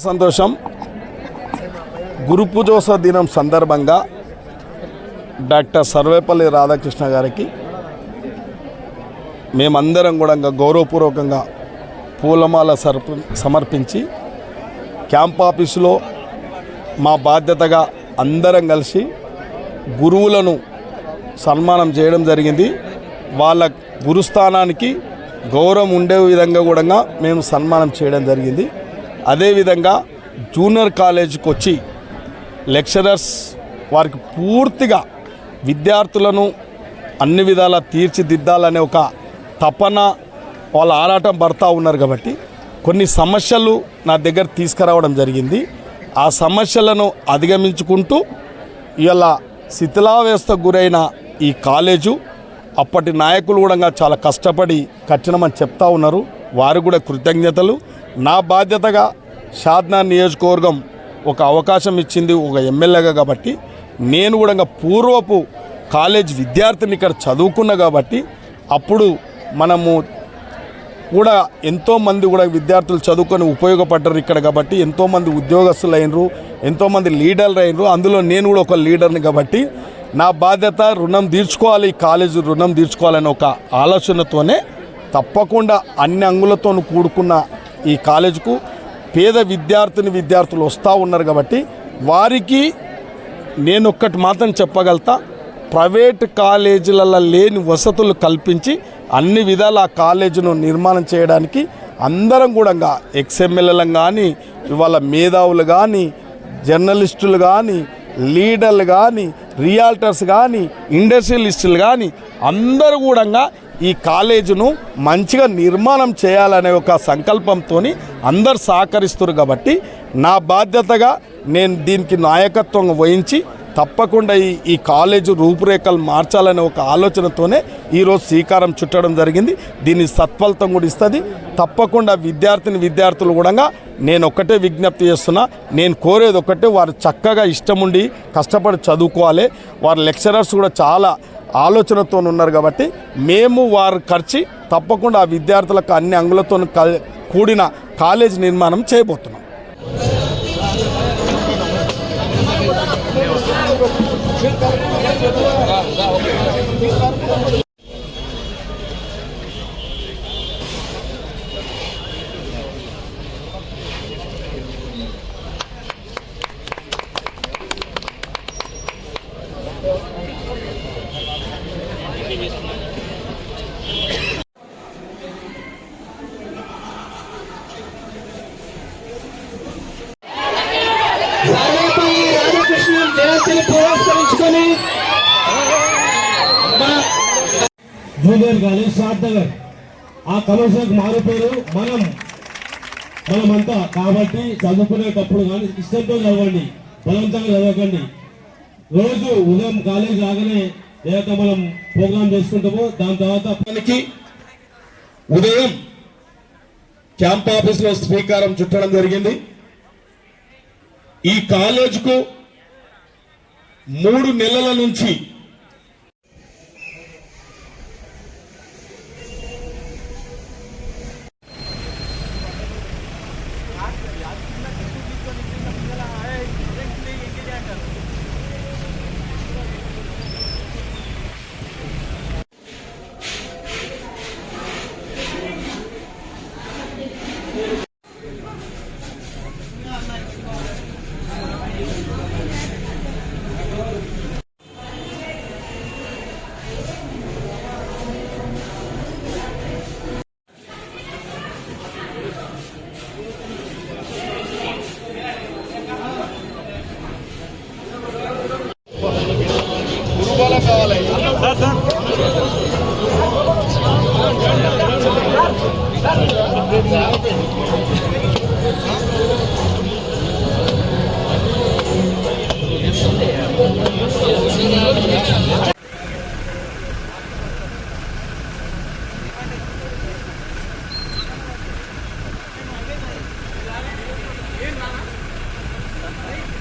సంతోషం. గురు పూజోత్సవ దినం సందర్భంగా డాక్టర్ సర్వేపల్లి రాధాకృష్ణ గారికి మేమందరం కూడా గౌరవపూర్వకంగా పూలమాల సర్ప సమర్పించి క్యాంప్ ఆఫీసులో మా బాధ్యతగా అందరం కలిసి గురువులను సన్మానం చేయడం జరిగింది. వాళ్ళ గురుస్థానానికి గౌరవం ఉండే విధంగా కూడా మేము సన్మానం చేయడం జరిగింది. అదేవిధంగా జూనియర్ కాలేజీకి వచ్చి లెక్చరర్స్ వారికి పూర్తిగా విద్యార్థులను అన్ని విధాలా తీర్చిదిద్దాలనే ఒక తపన వాళ్ళ ఆరాటం పడతా ఉన్నారు కాబట్టి కొన్ని సమస్యలు నా దగ్గర తీసుకురావడం జరిగింది. ఆ సమస్యలను అధిగమించుకుంటూ ఇలా శిథిలావ్యవస్థకు గురైన ఈ కాలేజు అప్పటి నాయకులు కూడా చాలా కష్టపడి కట్టినమని చెప్తా ఉన్నారు. వారు కూడా కృతజ్ఞతలు. నా బాధ్యతగా షాద్నా నియోజకవర్గం ఒక అవకాశం ఇచ్చింది ఒక ఎమ్మెల్యేగా కాబట్టి నేను కూడా ఇంకా పూర్వపు కాలేజ్ విద్యార్థిని ఇక్కడ చదువుకున్నా కాబట్టి అప్పుడు మనము కూడా ఎంతోమంది కూడా విద్యార్థులు చదువుకొని ఉపయోగపడ్డారు ఇక్కడ కాబట్టి ఎంతోమంది ఉద్యోగస్తులు అయినరు ఎంతోమంది లీడర్లు అయినరు. అందులో నేను కూడా ఒక లీడర్ని కాబట్టి నా బాధ్యత రుణం తీర్చుకోవాలి ఈ కాలేజీ రుణం తీర్చుకోవాలని ఒక ఆలోచనతోనే తప్పకుండా అన్ని అంగులతో కూడుకున్న ఈ కాలేజీకు పేద విద్యార్థిని విద్యార్థులు వస్తూ ఉన్నారు కాబట్టి వారికి నేను ఒక్కటి మాత్రం చెప్పగలుగుతా. ప్రైవేట్ కాలేజీలలో లేని వసతులు కల్పించి అన్ని విధాల ఆ కాలేజీను నిర్మాణం చేయడానికి అందరం కూడా ఎక్స్ఎమ్మెల్యేలం కానీ ఇవాళ మేధావులు కానీ జర్నలిస్టులు కానీ లీడర్లు కానీ రియాల్టర్స్ కానీ ఇండస్ట్రియలిస్టులు కానీ అందరూ కూడా ఈ కాలేజీను మంచిగా నిర్మాణం చేయాలనే ఒక సంకల్పంతో అందరు సహకరిస్తారు కాబట్టి నా బాధ్యతగా నేను దీనికి నాయకత్వం వహించి తప్పకుండా ఈ ఈ కాలేజీ రూపురేఖలు మార్చాలనే ఒక ఆలోచనతోనే ఈరోజు శ్రీకారం చుట్టడం జరిగింది. దీని సత్ఫలితం కూడా ఇస్తుంది. తప్పకుండా విద్యార్థిని విద్యార్థులు కూడా నేను ఒక్కటే విజ్ఞప్తి చేస్తున్నా. నేను కోరేది ఒక్కటే వారు చక్కగా ఇష్టం ఉండి కష్టపడి చదువుకోవాలి. వారి లెక్చరర్స్ కూడా చాలా ఆలోచనతో ఉన్నారు కాబట్టి మేము వారు ఖర్చి తప్పకుండా ఆ విద్యార్థులకు అన్ని అంగులతో కూడిన కాలేజ్ నిర్మాణం చేయబోతున్నాం. పురస్కరించుకొని జూనియర్ కాలేజ్ షాద్ నగర్ ఆ కమర్షియల్కి మారిపోయారు మనం మనమంతా కాబట్టి చదువుకునేటప్పుడు కానీ ఇష్టంతో చదవండి బలవంతంగా చదవకండి. రోజు ఉదయం కాలేజ్ రాగానే లేక మనం ప్రోగ్రామ్ చేసుకుంటామో దాని తర్వాత మనకి ఉదయం క్యాంప్ ఆఫీస్లో స్వీకారం చుట్టడం జరిగింది. ఈ కాలేజ్కు మూడు నెలల నుంచి